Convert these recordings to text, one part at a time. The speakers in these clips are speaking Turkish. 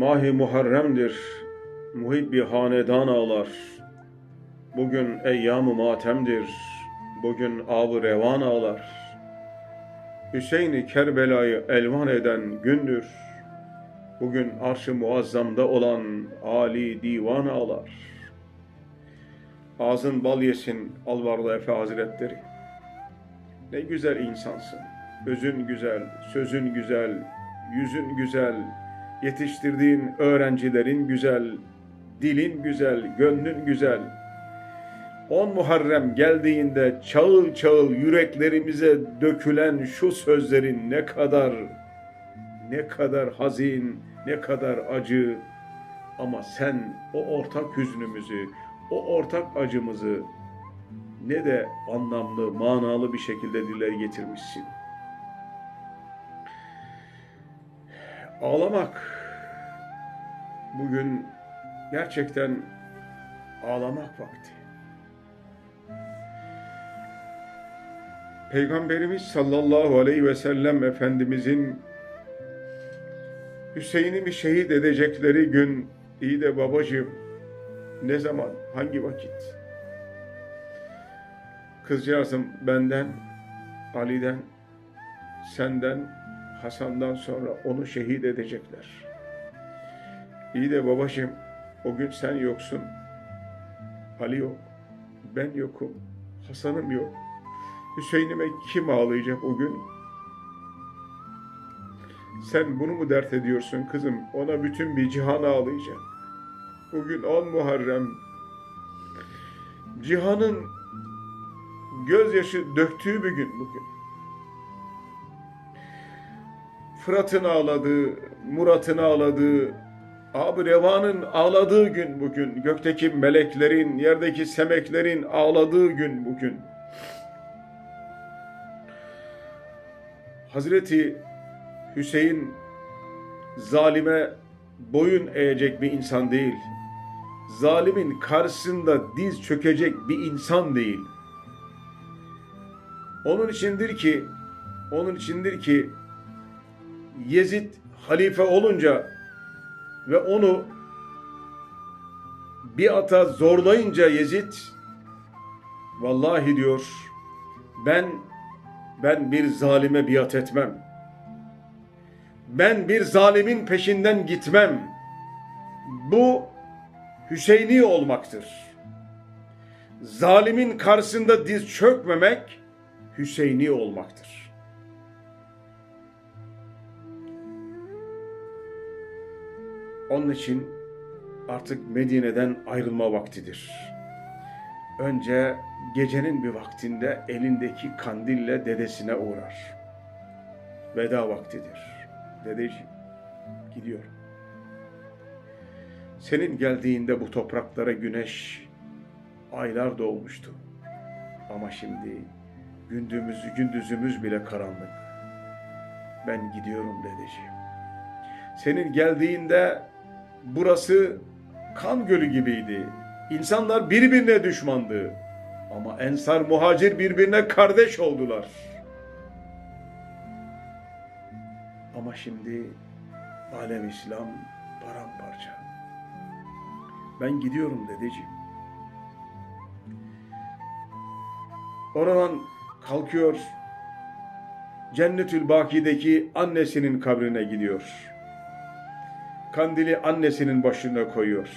Mahi Muharrem'dir, muhibbi hanedan ağlar. Bugün eyyam-ı matemdir, bugün av revan ağlar. Hüseyin-i Kerbela'yı elvan eden gündür. Bugün arş-ı muazzamda olan Ali divan ağlar. Ağzın bal yesin Alvarlı Efe Hazretleri. Ne güzel insansın. Özün güzel, sözün güzel, yüzün güzel, yetiştirdiğin öğrencilerin güzel, dilin güzel, gönlün güzel. On Muharrem geldiğinde çağıl çağıl yüreklerimize dökülen şu sözlerin ne kadar, ne kadar hazin, ne kadar acı. Ama sen o ortak hüznümüzü, o ortak acımızı ne de anlamlı, manalı bir şekilde dile getirmişsin. Ağlamak bugün gerçekten ağlamak vakti. Peygamberimiz sallallahu aleyhi ve sellem Efendimizin Hüseyin'imi şehit edecekleri gün iyi de babacığım ne zaman, hangi vakit? Kızcağızım benden, Ali'den, senden, Hasan'dan sonra onu şehit edecekler. İyi de babacığım, o gün sen yoksun. Ali yok, ben yokum, Hasan'ım yok. Hüseyin'ime kim ağlayacak o gün? Sen bunu mu dert ediyorsun kızım? Ona bütün bir cihan ağlayacak. Bugün 10 Muharrem. Cihanın gözyaşı döktüğü bir gün bugün. Fırat'ın ağladığı, Murat'ın ağladığı, Abi Reva'nın ağladığı gün bugün. Gökteki meleklerin, yerdeki semeklerin ağladığı gün bugün. Hazreti Hüseyin zalime boyun eğecek bir insan değil. Zalimin karşısında diz çökecek bir insan değil. Onun içindir ki onun içindir ki Yezid halife olunca ve onu bir ata zorlayınca Yezid vallahi diyor ben ben bir zalime biat etmem. Ben bir zalimin peşinden gitmem. Bu Hüseyini olmaktır. Zalimin karşısında diz çökmemek Hüseyini olmaktır. Onun için artık Medine'den ayrılma vaktidir. Önce gecenin bir vaktinde elindeki kandille dedesine uğrar. Veda vaktidir. Dedeciğim, gidiyorum. Senin geldiğinde bu topraklara güneş aylar doğmuştu. Ama şimdi gündüzümüz, gündüzümüz bile karanlık. Ben gidiyorum dedeciğim. Senin geldiğinde burası kan gölü gibiydi. İnsanlar birbirine düşmandı. Ama ensar muhacir birbirine kardeş oldular. Ama şimdi alem İslam paramparça. Ben gidiyorum dedeciğim. Oradan kalkıyor. Cennetül Baki'deki annesinin kabrine gidiyor. Kandili annesinin başına koyuyor.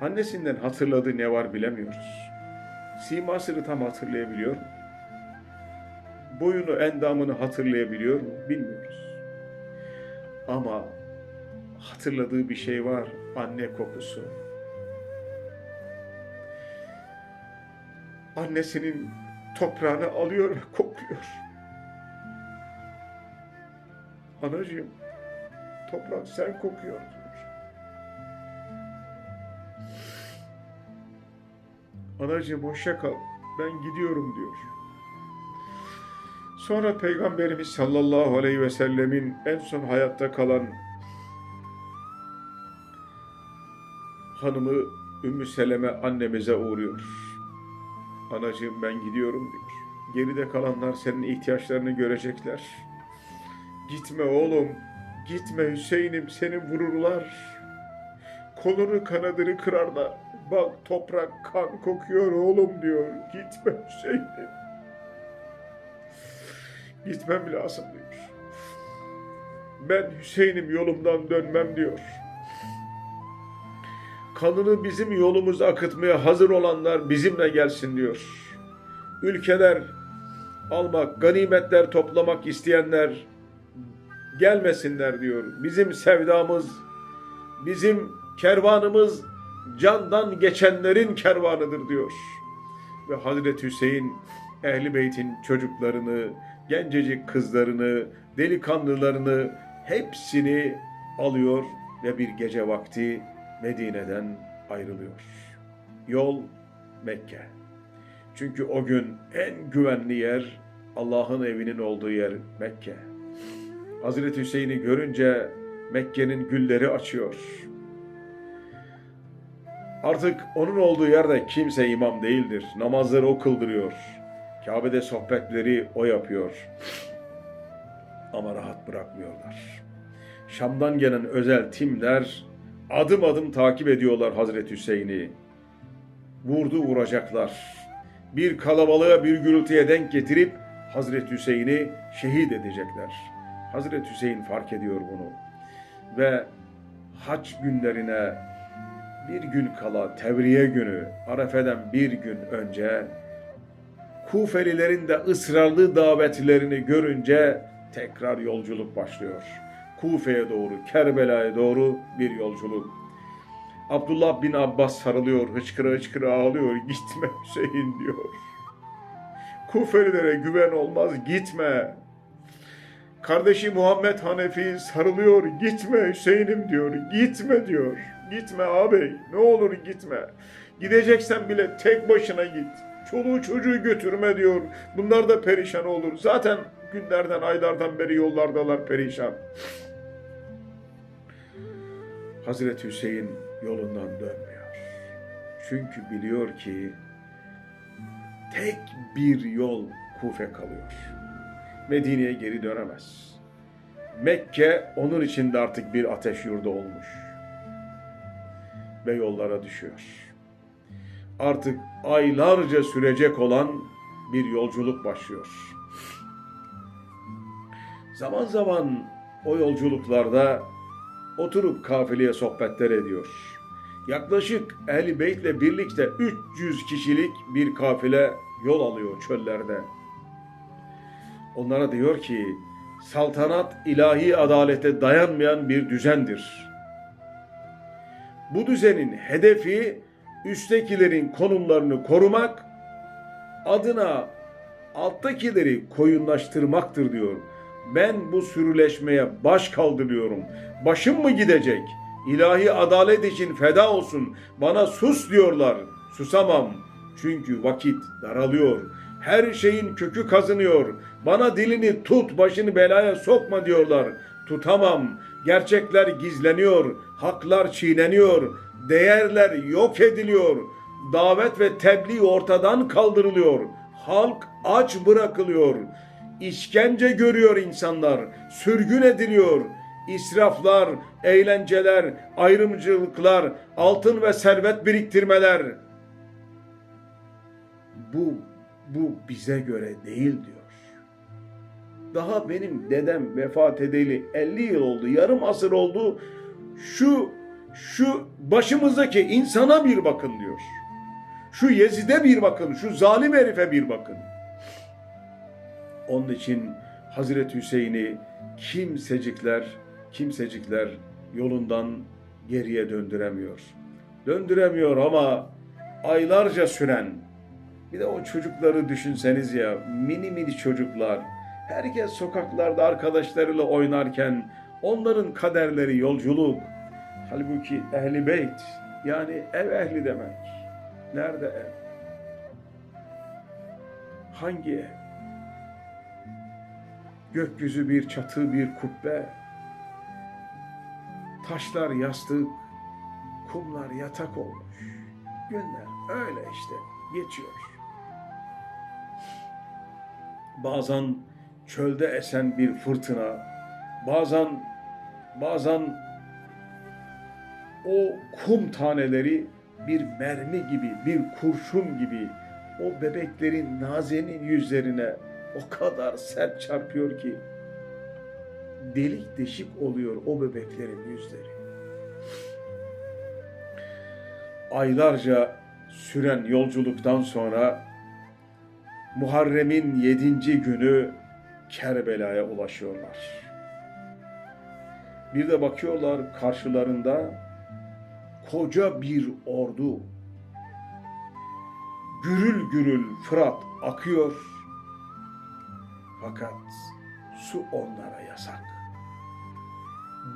Annesinden hatırladığı ne var bilemiyoruz. Simasını tam hatırlayabiliyor mu? Boyunu, endamını hatırlayabiliyor mu? Bilmiyoruz. Ama hatırladığı bir şey var. Anne kokusu. Annesinin toprağını alıyor ve kokluyor. Anacığım, toprak sen kokuyor diyor. Anacığım hoşça kal, ben gidiyorum diyor. Sonra Peygamberimiz sallallahu aleyhi ve sellemin en son hayatta kalan hanımı Ümmü Seleme annemize uğruyor. Anacığım ben gidiyorum diyor. Geride kalanlar senin ihtiyaçlarını görecekler. Gitme oğlum, Gitme Hüseyin'im seni vururlar. Kolunu kanadını kırarlar. Bak toprak kan kokuyor oğlum diyor. Gitme Hüseyin'im. Gitmem lazım diyor. Ben Hüseyin'im yolumdan dönmem diyor. Kanını bizim yolumuza akıtmaya hazır olanlar bizimle gelsin diyor. Ülkeler almak, ganimetler toplamak isteyenler gelmesinler diyor. Bizim sevdamız, bizim kervanımız candan geçenlerin kervanıdır diyor. Ve Hazreti Hüseyin Ehli Beyt'in çocuklarını, gencecik kızlarını, delikanlılarını hepsini alıyor ve bir gece vakti Medine'den ayrılıyor. Yol Mekke. Çünkü o gün en güvenli yer Allah'ın evinin olduğu yer Mekke. Hazreti Hüseyin'i görünce Mekke'nin gülleri açıyor. Artık onun olduğu yerde kimse imam değildir. Namazları o kıldırıyor. Kabe'de sohbetleri o yapıyor. Ama rahat bırakmıyorlar. Şam'dan gelen özel timler adım adım takip ediyorlar Hazreti Hüseyin'i. Vurdu vuracaklar. Bir kalabalığa bir gürültüye denk getirip Hazreti Hüseyin'i şehit edecekler. Hazreti Hüseyin fark ediyor bunu. Ve haç günlerine bir gün kala tevriye günü Arefe'den bir gün önce Kufelilerin de ısrarlı davetlerini görünce tekrar yolculuk başlıyor. Kufe'ye doğru, Kerbela'ya doğru bir yolculuk. Abdullah bin Abbas sarılıyor, hıçkıra hıçkıra ağlıyor. Gitme Hüseyin diyor. Kufelilere güven olmaz, gitme. Kardeşi Muhammed Hanefi sarılıyor, gitme Hüseyin'im diyor, gitme diyor. Gitme ağabey, ne olur gitme. Gideceksen bile tek başına git. Çoluğu çocuğu götürme diyor. Bunlar da perişan olur. Zaten günlerden, aylardan beri yollardalar perişan. Hazreti Hüseyin yolundan dönmüyor. Çünkü biliyor ki tek bir yol Kufe kalıyor. Medine'ye geri dönemez. Mekke onun için de artık bir ateş yurdu olmuş. Ve yollara düşüyor. Artık aylarca sürecek olan bir yolculuk başlıyor. Zaman zaman o yolculuklarda oturup kafileye sohbetler ediyor. Yaklaşık Ehl-i Beyt'le birlikte 300 kişilik bir kafile yol alıyor çöllerde. Onlara diyor ki saltanat ilahi adalete dayanmayan bir düzendir. Bu düzenin hedefi üsttekilerin konumlarını korumak, adına alttakileri koyunlaştırmaktır diyor. Ben bu sürüleşmeye baş kaldırıyorum. Başım mı gidecek? İlahi adalet için feda olsun. Bana sus diyorlar. Susamam. Çünkü vakit daralıyor. Her şeyin kökü kazınıyor. Bana dilini tut, başını belaya sokma diyorlar. Tutamam. Gerçekler gizleniyor. Haklar çiğneniyor. Değerler yok ediliyor. Davet ve tebliğ ortadan kaldırılıyor. Halk aç bırakılıyor. İşkence görüyor insanlar. Sürgün ediliyor. İsraflar, eğlenceler, ayrımcılıklar, altın ve servet biriktirmeler. Bu bu bize göre değil diyor. Daha benim dedem vefat edeli 50 yıl oldu, yarım asır oldu. Şu şu başımızdaki insana bir bakın diyor. Şu Yezid'e bir bakın, şu zalim herife bir bakın. Onun için Hazreti Hüseyin'i kimsecikler, kimsecikler yolundan geriye döndüremiyor. Döndüremiyor ama aylarca süren bir de o çocukları düşünseniz ya mini mini çocuklar herkes sokaklarda arkadaşlarıyla oynarken onların kaderleri yolculuk. Halbuki ehli beyt yani ev ehli demek. Nerede ev? Hangi ev? Gökyüzü bir çatı, bir kubbe. Taşlar yastık, kumlar yatak olmuş. Günler öyle işte geçiyor. Bazen çölde esen bir fırtına, bazen bazen o kum taneleri bir mermi gibi, bir kurşun gibi o bebeklerin nazenin yüzlerine o kadar sert çarpıyor ki delik deşik oluyor o bebeklerin yüzleri. Aylarca süren yolculuktan sonra Muharrem'in yedinci günü Kerbela'ya ulaşıyorlar. Bir de bakıyorlar karşılarında koca bir ordu. Gürül gürül Fırat akıyor. Fakat su onlara yasak.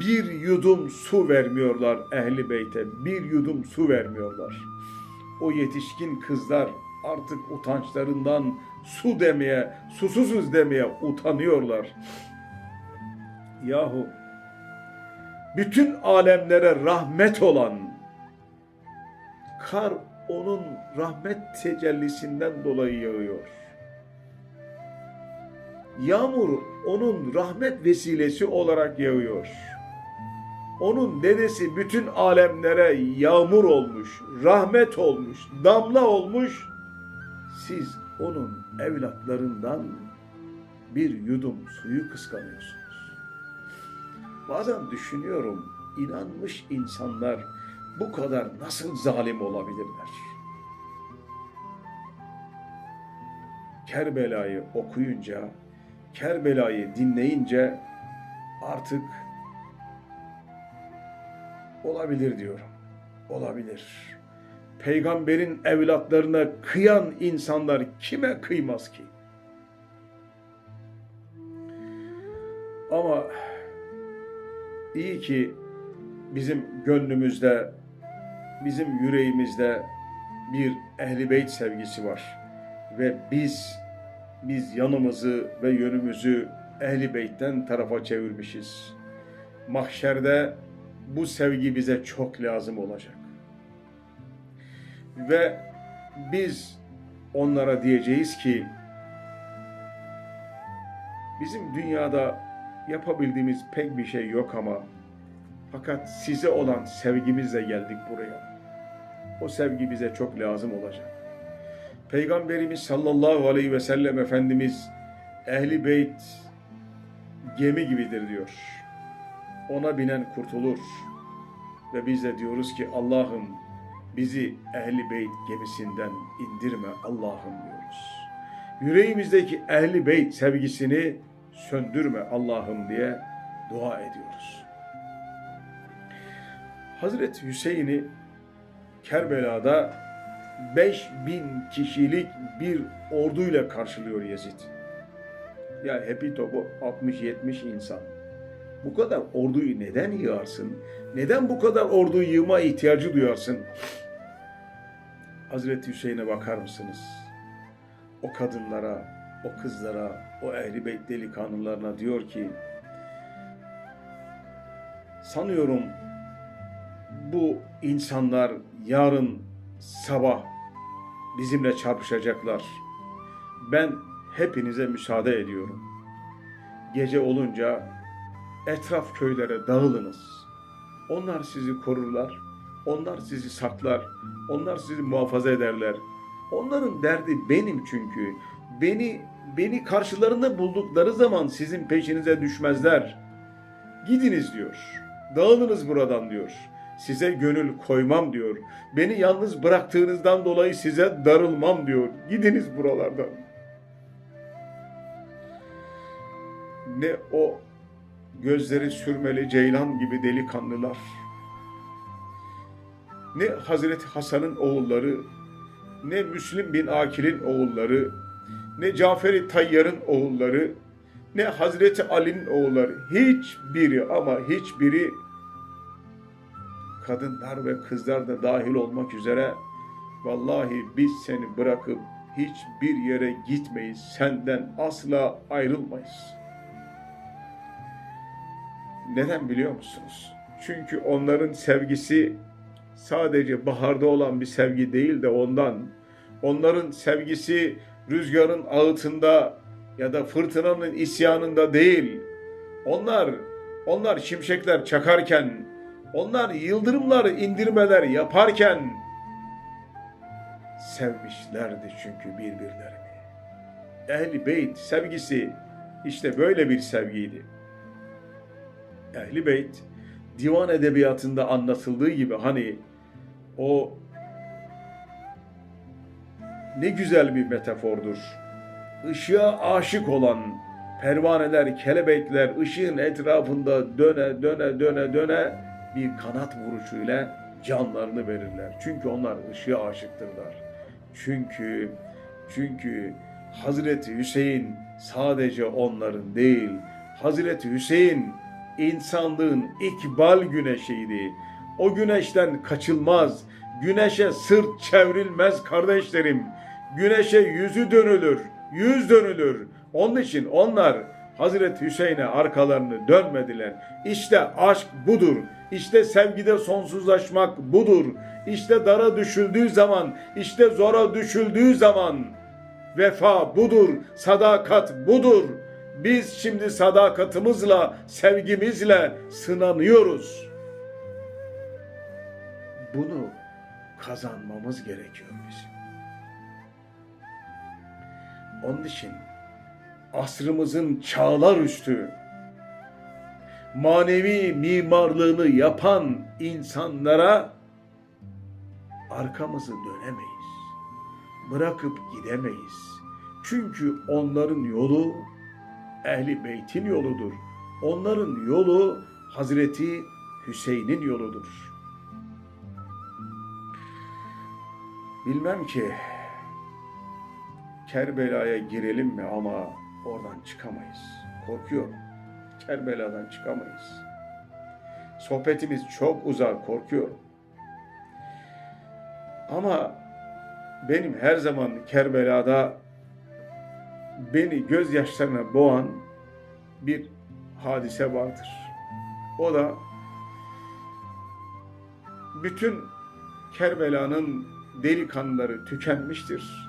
Bir yudum su vermiyorlar ehli beyte. Bir yudum su vermiyorlar. O yetişkin kızlar artık utançlarından su demeye, susuzuz demeye utanıyorlar. Yahu bütün alemlere rahmet olan kar onun rahmet tecellisinden dolayı yağıyor. Yağmur onun rahmet vesilesi olarak yağıyor. Onun dedesi bütün alemlere yağmur olmuş, rahmet olmuş, damla olmuş. Siz onun evlatlarından bir yudum suyu kıskanıyorsunuz. Bazen düşünüyorum, inanmış insanlar bu kadar nasıl zalim olabilirler? Kerbela'yı okuyunca, Kerbela'yı dinleyince artık olabilir diyorum. Olabilir. Peygamberin evlatlarına kıyan insanlar kime kıymaz ki? Ama iyi ki bizim gönlümüzde, bizim yüreğimizde bir ehli beyt sevgisi var. Ve biz, biz yanımızı ve yönümüzü ehli beytten tarafa çevirmişiz. Mahşerde bu sevgi bize çok lazım olacak. Ve biz onlara diyeceğiz ki bizim dünyada yapabildiğimiz pek bir şey yok ama fakat size olan sevgimizle geldik buraya. O sevgi bize çok lazım olacak. Peygamberimiz sallallahu aleyhi ve sellem Efendimiz ehli beyt gemi gibidir diyor. Ona binen kurtulur. Ve biz de diyoruz ki Allah'ım bizi ehli beyt gemisinden indirme Allah'ım diyoruz. Yüreğimizdeki ehli beyt sevgisini söndürme Allah'ım diye dua ediyoruz. Hazreti Hüseyin'i Kerbela'da 5000 kişilik bir orduyla karşılıyor Yezid. Ya hepi topu 60-70 insan. Bu kadar orduyu neden yığarsın? Neden bu kadar orduyu yığma ihtiyacı duyarsın? Hazreti Hüseyin'e bakar mısınız? O kadınlara, o kızlara, o ehli beyt delikanlılarına diyor ki sanıyorum bu insanlar yarın sabah bizimle çarpışacaklar. Ben hepinize müsaade ediyorum. Gece olunca etraf köylere dağılınız. Onlar sizi korurlar. Onlar sizi saklar. Onlar sizi muhafaza ederler. Onların derdi benim çünkü. Beni beni karşılarında buldukları zaman sizin peşinize düşmezler. Gidiniz diyor. Dağılınız buradan diyor. Size gönül koymam diyor. Beni yalnız bıraktığınızdan dolayı size darılmam diyor. Gidiniz buralardan. Ne o gözleri sürmeli ceylan gibi delikanlılar. Ne Hazreti Hasan'ın oğulları, ne Müslim bin Akil'in oğulları, ne Cafer-i Tayyar'ın oğulları, ne Hazreti Ali'nin oğulları. Hiçbiri ama hiçbiri kadınlar ve kızlar da dahil olmak üzere vallahi biz seni bırakıp hiçbir yere gitmeyiz. Senden asla ayrılmayız. Neden biliyor musunuz? Çünkü onların sevgisi sadece baharda olan bir sevgi değil de ondan. Onların sevgisi rüzgarın ağıtında ya da fırtınanın isyanında değil. Onlar onlar şimşekler çakarken, onlar yıldırımlar indirmeler yaparken sevmişlerdi çünkü birbirlerini. Ehli Beyt sevgisi işte böyle bir sevgiydi. Ehli Beyt divan edebiyatında anlatıldığı gibi hani o ne güzel bir metafordur. Işığa aşık olan pervaneler, kelebekler ışığın etrafında döne döne döne döne bir kanat vuruşuyla canlarını verirler. Çünkü onlar ışığa aşıktırlar. Çünkü çünkü Hazreti Hüseyin sadece onların değil, Hazreti Hüseyin insanlığın ikbal güneşiydi. O güneşten kaçılmaz, güneşe sırt çevrilmez kardeşlerim. Güneşe yüzü dönülür, yüz dönülür. Onun için onlar Hazreti Hüseyin'e arkalarını dönmediler. İşte aşk budur. İşte sevgide sonsuzlaşmak budur. İşte dara düşüldüğü zaman, işte zora düşüldüğü zaman vefa budur, sadakat budur. Biz şimdi sadakatimizle, sevgimizle sınanıyoruz. Bunu kazanmamız gerekiyor bizim. Onun için asrımızın çağlar üstü manevi mimarlığını yapan insanlara arkamızı dönemeyiz. Bırakıp gidemeyiz. Çünkü onların yolu Ehli Beyt'in yoludur. Onların yolu Hazreti Hüseyin'in yoludur. Bilmem ki Kerbela'ya girelim mi ama oradan çıkamayız. Korkuyorum. Kerbela'dan çıkamayız. Sohbetimiz çok uzak, korkuyorum. Ama benim her zaman Kerbela'da beni gözyaşlarına boğan bir hadise vardır. O da bütün Kerbela'nın delikanlıları tükenmiştir.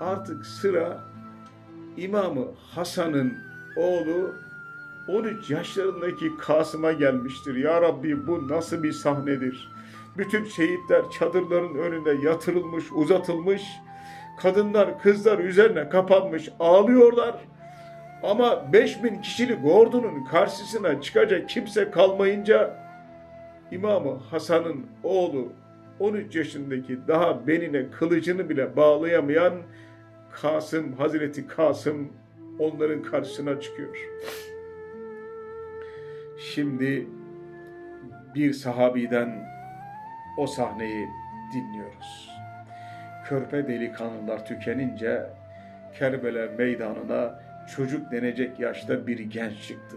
Artık sıra İmamı Hasan'ın oğlu 13 yaşlarındaki Kasım'a gelmiştir. Ya Rabbi bu nasıl bir sahnedir? Bütün şehitler çadırların önünde yatırılmış, uzatılmış. Kadınlar, kızlar üzerine kapanmış, ağlıyorlar. Ama 5000 kişilik ordunun karşısına çıkacak kimse kalmayınca İmamı Hasan'ın oğlu 13 yaşındaki daha beline kılıcını bile bağlayamayan Kasım, Hazreti Kasım onların karşısına çıkıyor. Şimdi bir sahabiden o sahneyi dinliyoruz. Körpe delikanlılar tükenince Kerbela meydanına çocuk denecek yaşta bir genç çıktı.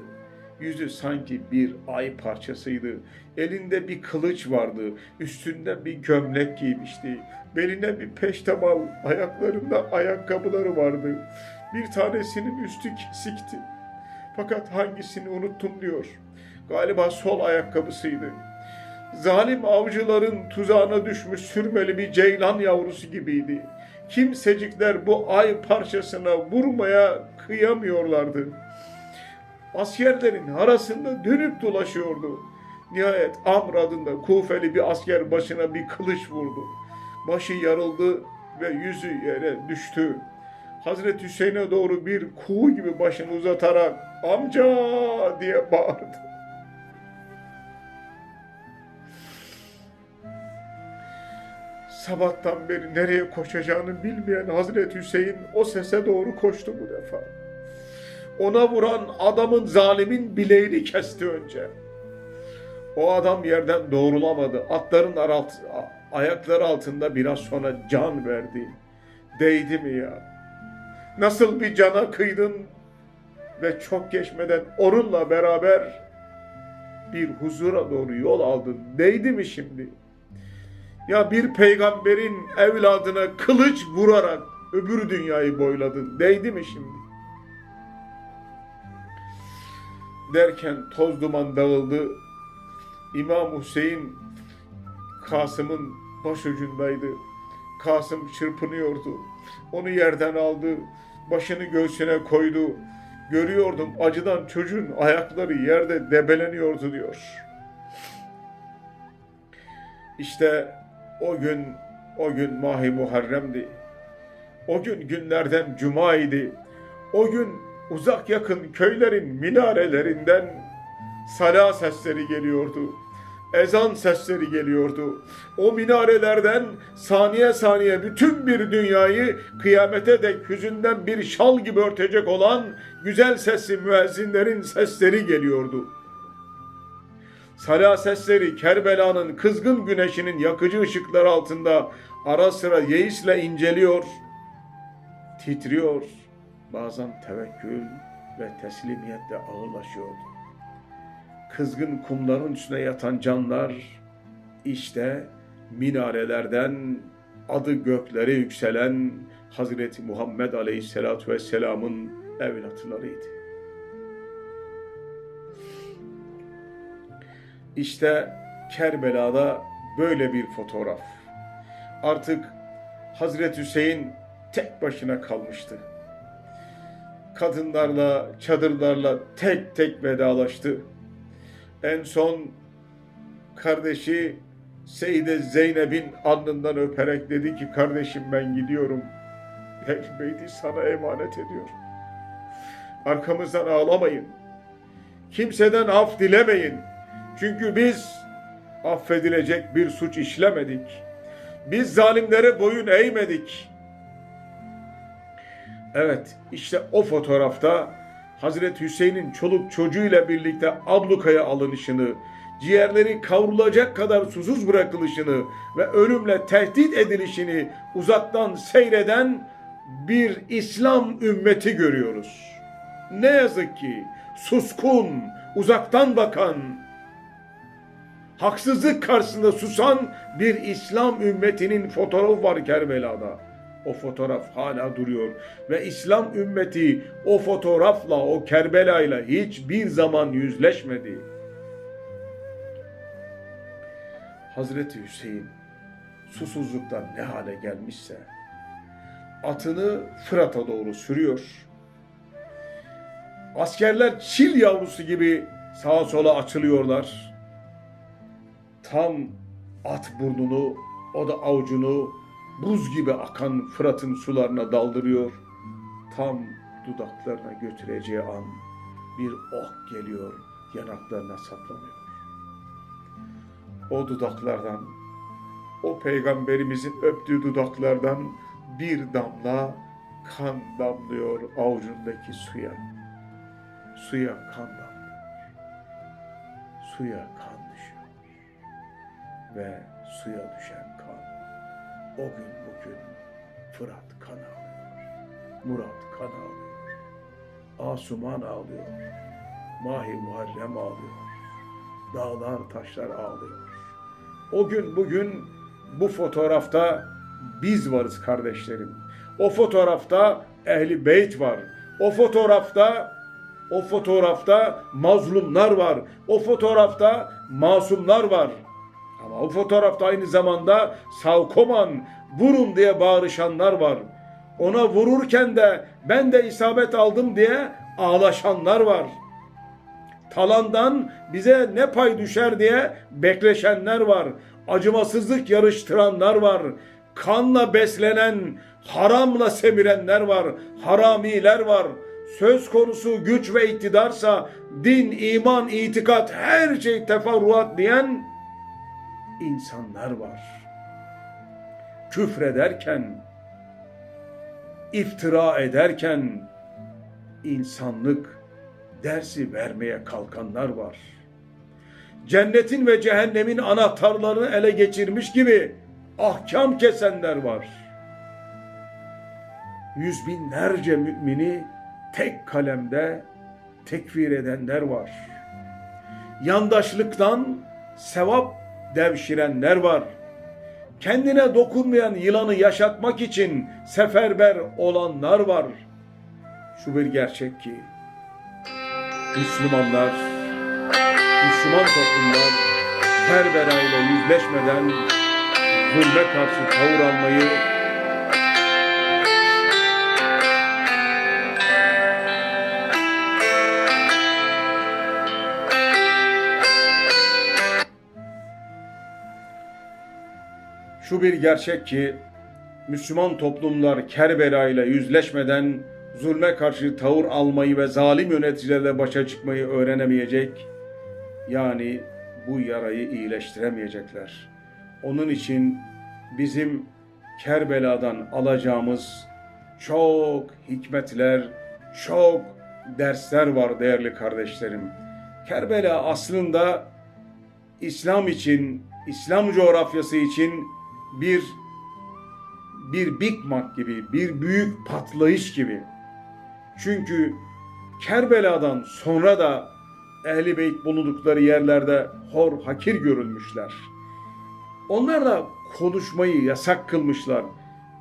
Yüzü sanki bir ay parçasıydı. Elinde bir kılıç vardı. Üstünde bir gömlek giymişti. Beline bir peştemal, ayaklarında ayakkabıları vardı. Bir tanesinin üstü kesikti. Fakat hangisini unuttum diyor. Galiba sol ayakkabısıydı. Zalim avcıların tuzağına düşmüş sürmeli bir ceylan yavrusu gibiydi. Kimsecikler bu ay parçasına vurmaya kıyamıyorlardı. Askerlerin arasında dönüp dolaşıyordu. Nihayet Amr adında Kufeli bir asker başına bir kılıç vurdu. Başı yarıldı ve yüzü yere düştü. Hazreti Hüseyin'e doğru bir kuğu gibi başını uzatarak amca diye bağırdı. Sabahtan beri nereye koşacağını bilmeyen Hazreti Hüseyin o sese doğru koştu bu defa. Ona vuran adamın zalimin bileğini kesti önce. O adam yerden doğrulamadı. Atların aralt, ayakları altında biraz sonra can verdi. Değdi mi ya? Nasıl bir cana kıydın ve çok geçmeden onunla beraber bir huzura doğru yol aldın. Değdi mi şimdi? Ya bir peygamberin evladına kılıç vurarak öbür dünyayı boyladın. Değdi mi şimdi? Derken toz duman dağıldı. İmam Hüseyin Kasım'ın başucundaydı. Kasım çırpınıyordu. Onu yerden aldı. Başını göğsüne koydu. Görüyordum acıdan çocuğun ayakları yerde debeleniyordu diyor. İşte o gün, o gün Mahi Muharrem'di. O gün günlerden cuma idi. O gün uzak yakın köylerin minarelerinden sala sesleri geliyordu. Ezan sesleri geliyordu. O minarelerden saniye saniye bütün bir dünyayı kıyamete dek hüzünden bir şal gibi örtecek olan güzel sesli müezzinlerin sesleri geliyordu. Sala sesleri Kerbela'nın kızgın güneşinin yakıcı ışıkları altında ara sıra yeisle inceliyor, titriyor, bazen tevekkül ve teslimiyetle ağırlaşıyordu. Kızgın kumların üstüne yatan canlar işte minarelerden adı göklere yükselen Hazreti Muhammed Aleyhisselatü Vesselam'ın evlatlarıydı. İşte Kerbela'da böyle bir fotoğraf. Artık Hazreti Hüseyin tek başına kalmıştı. Kadınlarla, çadırlarla tek tek vedalaştı. En son kardeşi Seyide Zeynep'in alnından öperek dedi ki kardeşim ben gidiyorum. Ehl Beyti sana emanet ediyorum. Arkamızdan ağlamayın. Kimseden af dilemeyin. Çünkü biz affedilecek bir suç işlemedik. Biz zalimlere boyun eğmedik. Evet, işte o fotoğrafta Hazreti Hüseyin'in çoluk çocuğuyla birlikte ablukaya alınışını, ciğerleri kavrulacak kadar susuz bırakılışını ve ölümle tehdit edilişini uzaktan seyreden bir İslam ümmeti görüyoruz. Ne yazık ki suskun, uzaktan bakan, haksızlık karşısında susan bir İslam ümmetinin fotoğrafı var Kerbela'da. O fotoğraf hala duruyor ve İslam ümmeti o fotoğrafla, o Kerbela'yla hiçbir zaman yüzleşmedi. Hazreti Hüseyin susuzluktan ne hale gelmişse atını Fırat'a doğru sürüyor. Askerler çil yavrusu gibi sağa sola açılıyorlar. Tam at burnunu, o da avucunu buz gibi akan Fırat'ın sularına daldırıyor. Tam dudaklarına götüreceği an bir ok geliyor, yanaklarına saplanıyor. O dudaklardan, o peygamberimizin öptüğü dudaklardan bir damla kan damlıyor avucundaki suya. Suya kan damlıyor. Suya kan. Ve suya düşen kan o gün bugün Fırat kan ağlıyor. Murat kan ağlıyor. Asuman ağlıyor. Mahi Muharrem ağlıyor. Dağlar taşlar ağlıyor. O gün bugün bu fotoğrafta biz varız kardeşlerim. O fotoğrafta ehli beyt var. O fotoğrafta o fotoğrafta mazlumlar var. O fotoğrafta masumlar var. Ama o fotoğrafta aynı zamanda Savkoman vurun diye bağırışanlar var. Ona vururken de ben de isabet aldım diye ağlaşanlar var. Talandan bize ne pay düşer diye bekleşenler var. Acımasızlık yarıştıranlar var. Kanla beslenen, haramla semirenler var. Haramiler var. Söz konusu güç ve iktidarsa din, iman, itikat her şey teferruat diyen insanlar var. Küfrederken, iftira ederken insanlık dersi vermeye kalkanlar var. Cennetin ve cehennemin anahtarlarını ele geçirmiş gibi ahkam kesenler var. Yüz binlerce mümini tek kalemde tekfir edenler var. Yandaşlıktan sevap devşirenler var. Kendine dokunmayan yılanı yaşatmak için seferber olanlar var. Şu bir gerçek ki Müslümanlar, Müslüman toplumlar Kerbela ile yüzleşmeden zulme karşı tavır almayı Şu bir gerçek ki Müslüman toplumlar Kerbela ile yüzleşmeden zulme karşı tavır almayı ve zalim yöneticilerle başa çıkmayı öğrenemeyecek. Yani bu yarayı iyileştiremeyecekler. Onun için bizim Kerbela'dan alacağımız çok hikmetler, çok dersler var değerli kardeşlerim. Kerbela aslında İslam için, İslam coğrafyası için bir bir Big Mac gibi, bir büyük patlayış gibi. Çünkü Kerbela'dan sonra da Ehli Beyt bulundukları yerlerde hor hakir görülmüşler. Onlar da konuşmayı yasak kılmışlar.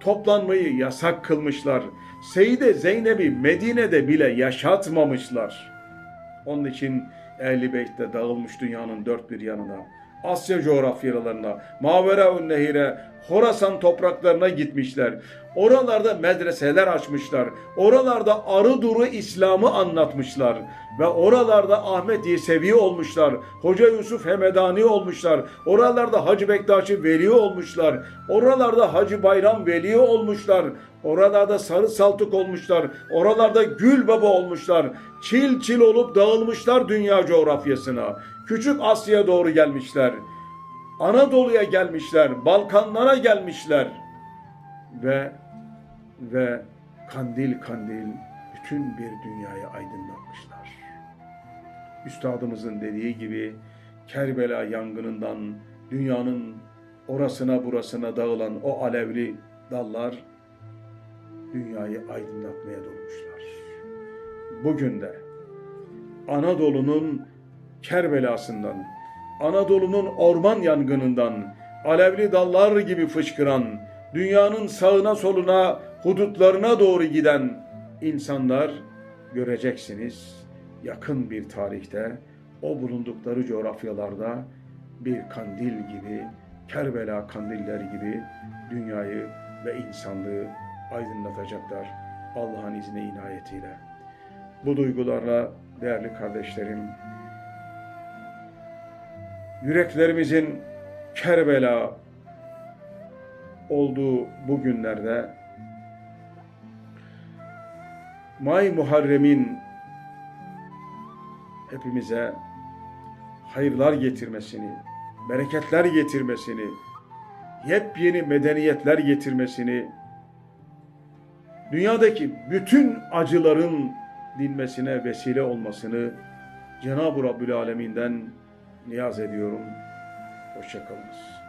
Toplanmayı yasak kılmışlar. Seyyide Zeynep'i Medine'de bile yaşatmamışlar. Onun için Ehli Beyt'te dağılmış dünyanın dört bir yanına. Asya coğrafyalarına, Mavera Nehir'e, Horasan topraklarına gitmişler. Oralarda medreseler açmışlar. Oralarda arı duru İslam'ı anlatmışlar. Ve oralarda Ahmet Yesevi olmuşlar. Hoca Yusuf Hemedani olmuşlar. Oralarda Hacı Bektaşi Veli olmuşlar. Oralarda Hacı Bayram Veli olmuşlar. Oralarda Sarı Saltuk olmuşlar. Oralarda Gül Baba olmuşlar. Çil çil olup dağılmışlar dünya coğrafyasına. Küçük Asya'ya doğru gelmişler. Anadolu'ya gelmişler. Balkanlara gelmişler. Ve ve kandil kandil bütün bir dünyayı aydınlatmışlar. Üstadımızın dediği gibi Kerbela yangınından dünyanın orasına burasına dağılan o alevli dallar dünyayı aydınlatmaya dolmuşlar. Bugün de Anadolu'nun Kerbelasından, Anadolu'nun orman yangınından, alevli dallar gibi fışkıran, dünyanın sağına soluna, hudutlarına doğru giden insanlar göreceksiniz yakın bir tarihte o bulundukları coğrafyalarda bir kandil gibi, Kerbela kandiller gibi dünyayı ve insanlığı aydınlatacaklar Allah'ın izni inayetiyle. Bu duygularla değerli kardeşlerim, yüreklerimizin Kerbela olduğu bu günlerde May Muharrem'in hepimize hayırlar getirmesini, bereketler getirmesini, yepyeni medeniyetler getirmesini, dünyadaki bütün acıların dinmesine vesile olmasını Cenab-ı Rabbül Alemin'den niyaz ediyorum. Hoşçakalınız.